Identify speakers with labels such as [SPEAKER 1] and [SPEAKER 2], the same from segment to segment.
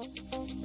[SPEAKER 1] Thank you.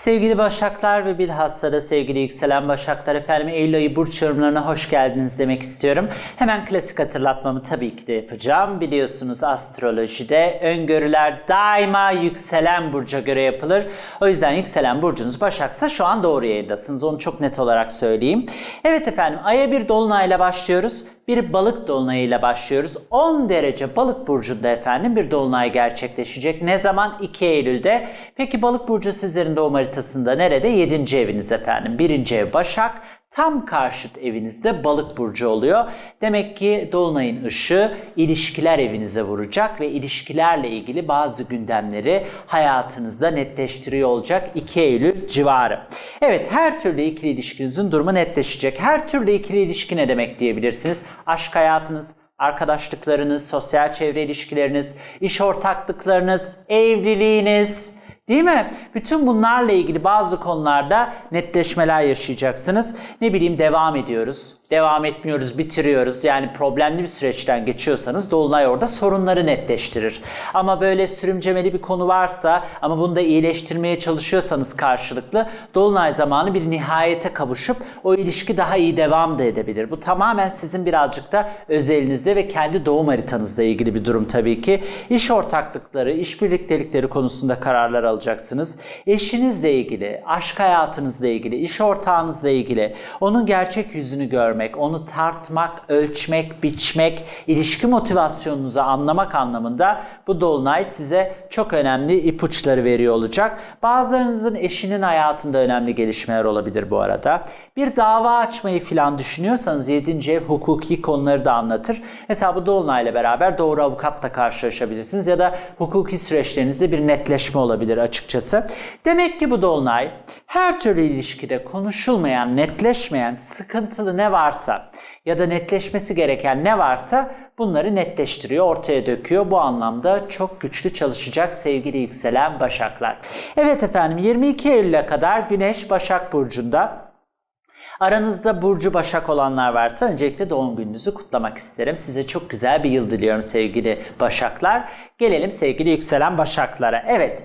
[SPEAKER 1] Sevgili Başaklar ve bilhassa da sevgili yükselen Başaklar efendim Eylül ayı burç yorumlarına hoş geldiniz demek istiyorum. Hemen klasik hatırlatmamı tabii ki de yapacağım. Biliyorsunuz astrolojide öngörüler daima yükselen burca göre yapılır. O yüzden yükselen burcunuz Başaksa şu an doğru yayındasınız. Onu çok net olarak söyleyeyim. Evet efendim aya bir dolunayla başlıyoruz. Bir balık dolunayıyla başlıyoruz. 10 derece balık burcunda efendim bir dolunay gerçekleşecek. Ne zaman? 2 Eylül'de. Peki balık burcu sizlerin doğum haritasında nerede? 7. eviniz efendim. 1. ev Başak. Tam karşıt evinizde balık burcu oluyor. Demek ki dolunayın ışığı ilişkiler evinize vuracak ve ilişkilerle ilgili bazı gündemleri hayatınızda netleştiriyor olacak 2 Eylül civarı. Evet her türlü ikili ilişkinizin durumu netleşecek. Her türlü ikili ilişki ne demek diyebilirsiniz? Aşk hayatınız, arkadaşlıklarınız, sosyal çevre ilişkileriniz, iş ortaklıklarınız, evliliğiniz, Değil mi? Bütün bunlarla ilgili bazı konularda netleşmeler yaşayacaksınız. Ne bileyim devam ediyoruz, devam etmiyoruz, bitiriyoruz. Yani problemli bir süreçten geçiyorsanız Dolunay orada sorunları netleştirir. Ama böyle sürümcemeli bir konu varsa ama bunu da iyileştirmeye çalışıyorsanız karşılıklı Dolunay zamanı bir nihayete kavuşup o ilişki daha iyi devam da edebilir. Bu tamamen sizin birazcık da özelinizde ve kendi doğum haritanızla ilgili bir durum tabii ki. İş ortaklıkları, iş birliktelikleri konusunda kararlar alacaksınız. Eşinizle ilgili, aşk hayatınızla ilgili, iş ortağınızla ilgili onun gerçek yüzünü görmek, onu tartmak, ölçmek, biçmek, ilişki motivasyonunuzu anlamak anlamında bu dolunay size çok önemli ipuçları veriyor olacak. Bazılarınızın eşinin hayatında önemli gelişmeler olabilir bu arada. Bir dava açmayı falan düşünüyorsanız 7. ev hukuki konuları da anlatır. Mesela bu dolunayla beraber doğru avukatla karşılaşabilirsiniz ya da hukuki süreçlerinizde bir netleşme olabilir açıkçası. Demek ki bu dolunay her türlü ilişkide konuşulmayan, netleşmeyen, sıkıntılı ne varsa ya da netleşmesi gereken ne varsa bunları netleştiriyor, ortaya döküyor. Bu anlamda çok güçlü çalışacak sevgili yükselen Başaklar. Evet efendim 22 Eylül'e kadar Güneş Başak Burcu'nda. Aranızda Burcu Başak olanlar varsa öncelikle doğum gününüzü kutlamak isterim. Size çok güzel bir yıl diliyorum sevgili Başaklar. Gelelim sevgili yükselen Başaklara. Evet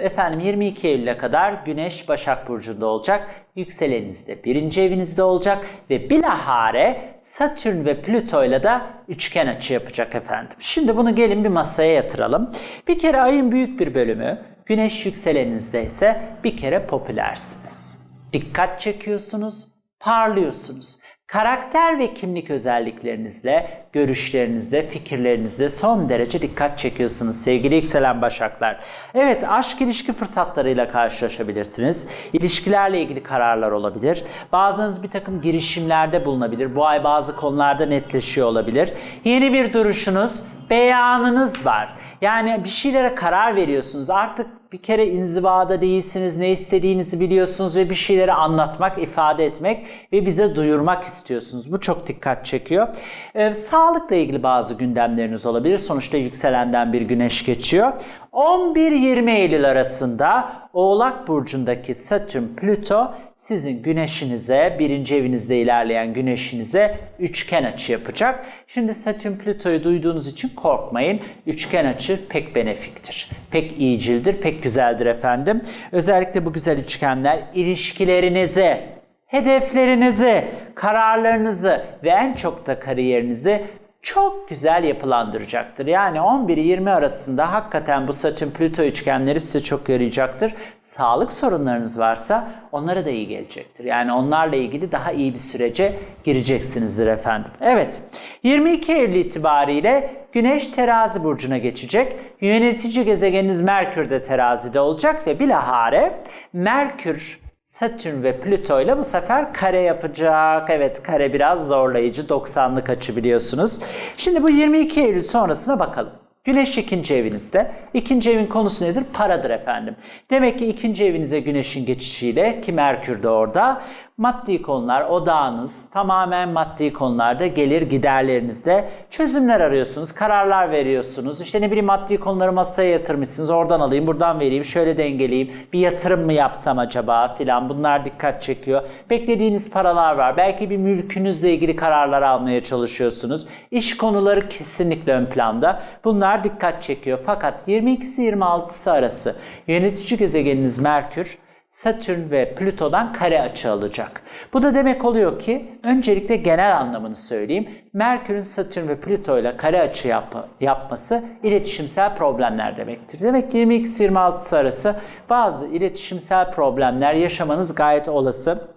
[SPEAKER 1] efendim 22 Eylül'e kadar Güneş Başak Burcu'nda olacak. Yükseleniniz de birinci evinizde olacak ve bilahare Satürn ve Plüto ile de üçgen açı yapacak efendim. Şimdi bunu gelin bir masaya yatıralım. Bir kere ayın büyük bir bölümü Güneş yükselenizde ise bir kere popülersiniz. Dikkat çekiyorsunuz, parlıyorsunuz. Karakter ve kimlik özelliklerinizle, görüşlerinizle, fikirlerinizle son derece dikkat çekiyorsunuz sevgili yükselen başaklar. Evet aşk ilişki fırsatlarıyla karşılaşabilirsiniz. İlişkilerle ilgili kararlar olabilir. Bazınız bir takım girişimlerde bulunabilir. Bu ay bazı konularda netleşiyor olabilir. Yeni bir duruşunuz, beyanınız var. Yani bir şeylere karar veriyorsunuz. Artık bir kere inzivada değilsiniz, ne istediğinizi biliyorsunuz ve bir şeyleri anlatmak, ifade etmek ve bize duyurmak istiyorsunuz. Bu çok dikkat çekiyor. Ee, sağlıkla ilgili bazı gündemleriniz olabilir. Sonuçta yükselenden bir güneş geçiyor. 11-20 Eylül arasında Oğlak Burcu'ndaki Satürn, Plüto sizin güneşinize, birinci evinizde ilerleyen güneşinize üçgen açı yapacak. Şimdi Satürn Plüto'yu duyduğunuz için korkmayın. Üçgen açı pek benefiktir. Pek iyicildir, pek güzeldir efendim. Özellikle bu güzel üçgenler ilişkilerinizi, hedeflerinizi, kararlarınızı ve en çok da kariyerinizi çok güzel yapılandıracaktır. Yani 11-20 arasında hakikaten bu Satürn Plüto üçgenleri size çok yarayacaktır. Sağlık sorunlarınız varsa onlara da iyi gelecektir. Yani onlarla ilgili daha iyi bir sürece gireceksinizdir efendim. Evet 22 Eylül itibariyle Güneş terazi burcuna geçecek. Yönetici gezegeniniz Merkür de terazide olacak ve bilahare Merkür Satürn ve Plüto ile bu sefer kare yapacak. Evet kare biraz zorlayıcı 90'lık açı biliyorsunuz. Şimdi bu 22 Eylül sonrasına bakalım. Güneş ikinci evinizde. İkinci evin konusu nedir? Paradır efendim. Demek ki ikinci evinize güneşin geçişiyle ki Merkür de orada maddi konular, odağınız tamamen maddi konularda gelir giderlerinizde çözümler arıyorsunuz, kararlar veriyorsunuz. İşte ne bileyim maddi konuları masaya yatırmışsınız. Oradan alayım, buradan vereyim, şöyle dengeleyeyim. Bir yatırım mı yapsam acaba filan. Bunlar dikkat çekiyor. Beklediğiniz paralar var. Belki bir mülkünüzle ilgili kararlar almaya çalışıyorsunuz. İş konuları kesinlikle ön planda. Bunlar dikkat çekiyor. Fakat 22'si 26'sı arası yönetici gezegeniniz Merkür Satürn ve Plüto'dan kare açı alacak. Bu da demek oluyor ki öncelikle genel anlamını söyleyeyim. Merkür'ün Satürn ve Plüto ile kare açı yap- yapması iletişimsel problemler demektir. Demek ki 22-26 arası bazı iletişimsel problemler yaşamanız gayet olası.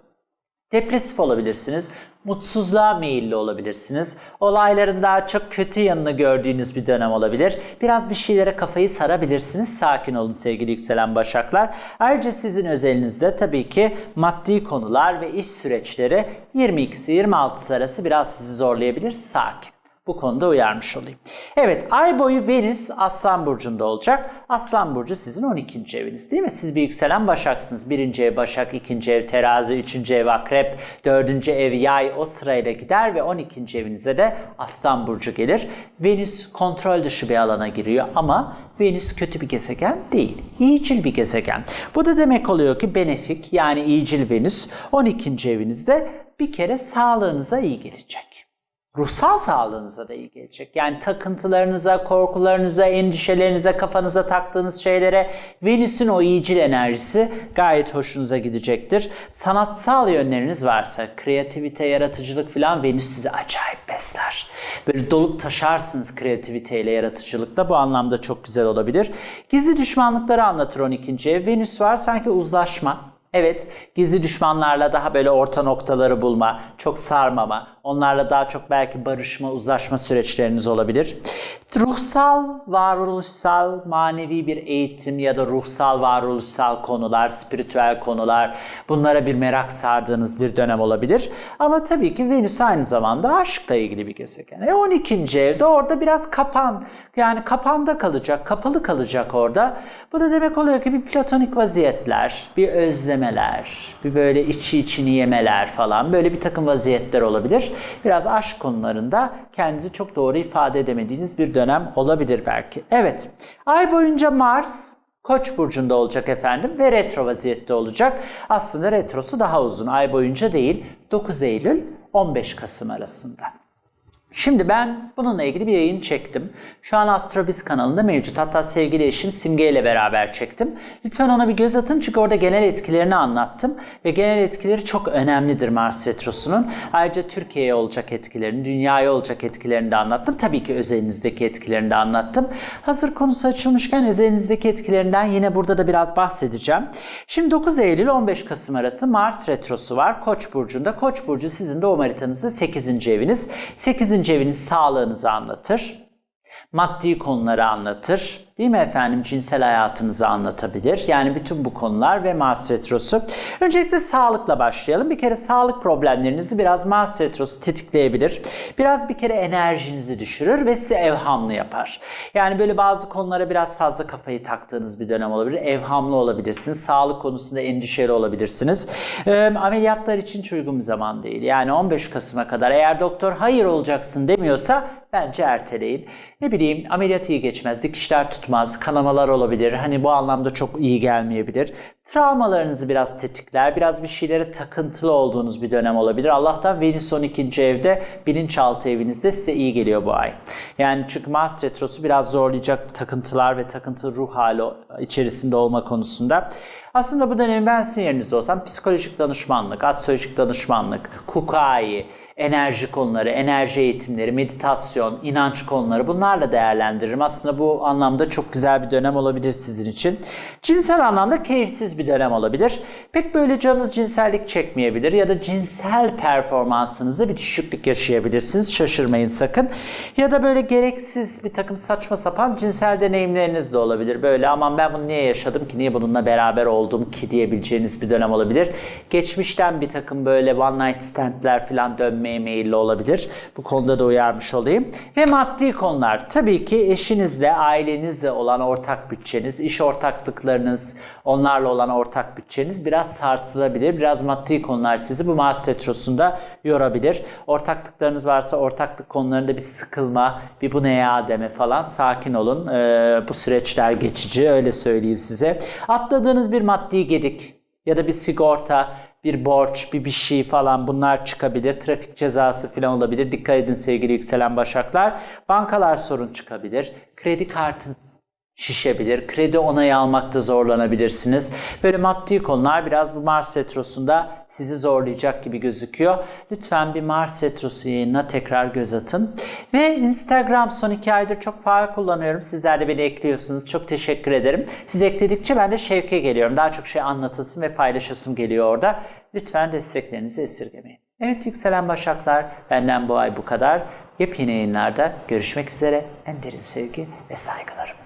[SPEAKER 1] Depresif olabilirsiniz, mutsuzluğa meyilli olabilirsiniz. Olayların daha çok kötü yanını gördüğünüz bir dönem olabilir. Biraz bir şeylere kafayı sarabilirsiniz. Sakin olun sevgili yükselen başaklar. Ayrıca sizin özelinizde tabii ki maddi konular ve iş süreçleri 22'si 26'sı arası biraz sizi zorlayabilir. Sakin. Bu konuda uyarmış olayım. Evet, ay boyu Venüs Aslan Burcu'nda olacak. Aslan Burcu sizin 12. eviniz değil mi? Siz bir yükselen Başaksınız. 1. ev Başak, 2. ev Terazi, 3. ev Akrep, 4. ev Yay o sırayla gider ve 12. evinize de Aslan Burcu gelir. Venüs kontrol dışı bir alana giriyor ama Venüs kötü bir gezegen değil. İyicil bir gezegen. Bu da demek oluyor ki benefik yani iyicil Venüs 12. evinizde bir kere sağlığınıza iyi gelecek ruhsal sağlığınıza da iyi gelecek. Yani takıntılarınıza, korkularınıza, endişelerinize, kafanıza taktığınız şeylere Venüs'ün o iyicil enerjisi gayet hoşunuza gidecektir. Sanatsal yönleriniz varsa, kreativite, yaratıcılık falan Venüs sizi acayip besler. Böyle dolup taşarsınız kreativiteyle, yaratıcılıkla. Bu anlamda çok güzel olabilir. Gizli düşmanlıkları anlatır 12. ev. Venüs var sanki uzlaşma, Evet, gizli düşmanlarla daha böyle orta noktaları bulma, çok sarmama, onlarla daha çok belki barışma, uzlaşma süreçleriniz olabilir. Ruhsal, varoluşsal, manevi bir eğitim ya da ruhsal, varoluşsal konular, spiritüel konular, bunlara bir merak sardığınız bir dönem olabilir. Ama tabii ki Venüs aynı zamanda aşkla ilgili bir gezegen. E 12. evde orada biraz kapan, yani kapanda kalacak, kapalı kalacak orada. Bu da demek oluyor ki bir platonik vaziyetler, bir özlemeler, bir böyle içi içini yemeler falan böyle bir takım vaziyetler olabilir. Biraz aşk konularında kendinizi çok doğru ifade edemediğiniz bir dönem olabilir belki. Evet, ay boyunca Mars Koç burcunda olacak efendim ve retro vaziyette olacak. Aslında retrosu daha uzun ay boyunca değil 9 Eylül 15 Kasım arasında. Şimdi ben bununla ilgili bir yayın çektim. Şu an Astrobiz kanalında mevcut. Hatta sevgili eşim Simge ile beraber çektim. Lütfen ona bir göz atın çünkü orada genel etkilerini anlattım. Ve genel etkileri çok önemlidir Mars Retrosu'nun. Ayrıca Türkiye'ye olacak etkilerini, dünyaya olacak etkilerini de anlattım. Tabii ki özelinizdeki etkilerini de anlattım. Hazır konusu açılmışken özelinizdeki etkilerinden yine burada da biraz bahsedeceğim. Şimdi 9 Eylül 15 Kasım arası Mars Retrosu var. Koç burcunda. Koç burcu sizin doğum haritanızda 8. eviniz. 8 eviniz sağlığınızı anlatır. Maddi konuları anlatır. Değil mi efendim? Cinsel hayatınızı anlatabilir. Yani bütün bu konular ve Mars Retrosu. Öncelikle sağlıkla başlayalım. Bir kere sağlık problemlerinizi biraz Mars Retrosu tetikleyebilir. Biraz bir kere enerjinizi düşürür ve sizi evhamlı yapar. Yani böyle bazı konulara biraz fazla kafayı taktığınız bir dönem olabilir. Evhamlı olabilirsiniz. Sağlık konusunda endişeli olabilirsiniz. E, ameliyatlar için uygun bir zaman değil. Yani 15 Kasım'a kadar eğer doktor hayır olacaksın demiyorsa bence erteleyin. Ne bileyim ameliyat iyi geçmez, dikişler tutmaz, kanamalar olabilir. Hani bu anlamda çok iyi gelmeyebilir. Travmalarınızı biraz tetikler, biraz bir şeylere takıntılı olduğunuz bir dönem olabilir. Allah'tan Venüs 12. evde, bilinçaltı evinizde size iyi geliyor bu ay. Yani çünkü Mars Retrosu biraz zorlayacak takıntılar ve takıntı ruh hali içerisinde olma konusunda. Aslında bu dönemin ben sizin yerinizde olsam psikolojik danışmanlık, astrolojik danışmanlık, kukai, enerji konuları, enerji eğitimleri, meditasyon, inanç konuları bunlarla değerlendiririm. Aslında bu anlamda çok güzel bir dönem olabilir sizin için. Cinsel anlamda keyifsiz bir dönem olabilir. Pek böyle canınız cinsellik çekmeyebilir ya da cinsel performansınızda bir düşüklük yaşayabilirsiniz. Şaşırmayın sakın. Ya da böyle gereksiz bir takım saçma sapan cinsel deneyimleriniz de olabilir. Böyle aman ben bunu niye yaşadım ki, niye bununla beraber oldum ki diyebileceğiniz bir dönem olabilir. Geçmişten bir takım böyle one night standler falan dönme vermeye meyilli olabilir. Bu konuda da uyarmış olayım. Ve maddi konular. Tabii ki eşinizle, ailenizle olan ortak bütçeniz, iş ortaklıklarınız, onlarla olan ortak bütçeniz biraz sarsılabilir. Biraz maddi konular sizi bu Mars Retrosu'nda yorabilir. Ortaklıklarınız varsa ortaklık konularında bir sıkılma, bir bu ne ya deme falan sakin olun. Ee, bu süreçler geçici öyle söyleyeyim size. Atladığınız bir maddi gedik ya da bir sigorta, bir borç, bir bir şey falan bunlar çıkabilir. Trafik cezası falan olabilir. Dikkat edin sevgili yükselen başaklar. Bankalar sorun çıkabilir. Kredi kartı şişebilir. Kredi onayı almakta zorlanabilirsiniz. Böyle maddi konular biraz bu Mars Retrosu'nda sizi zorlayacak gibi gözüküyor. Lütfen bir Mars Retrosu yayınına tekrar göz atın. Ve Instagram son iki aydır çok faal kullanıyorum. Sizler de beni ekliyorsunuz. Çok teşekkür ederim. Siz ekledikçe ben de şevke geliyorum. Daha çok şey anlatılsın ve paylaşasım geliyor orada. Lütfen desteklerinizi esirgemeyin. Evet yükselen başaklar benden bu ay bu kadar. Yepyeni yayınlarda görüşmek üzere. En derin sevgi ve saygılarım.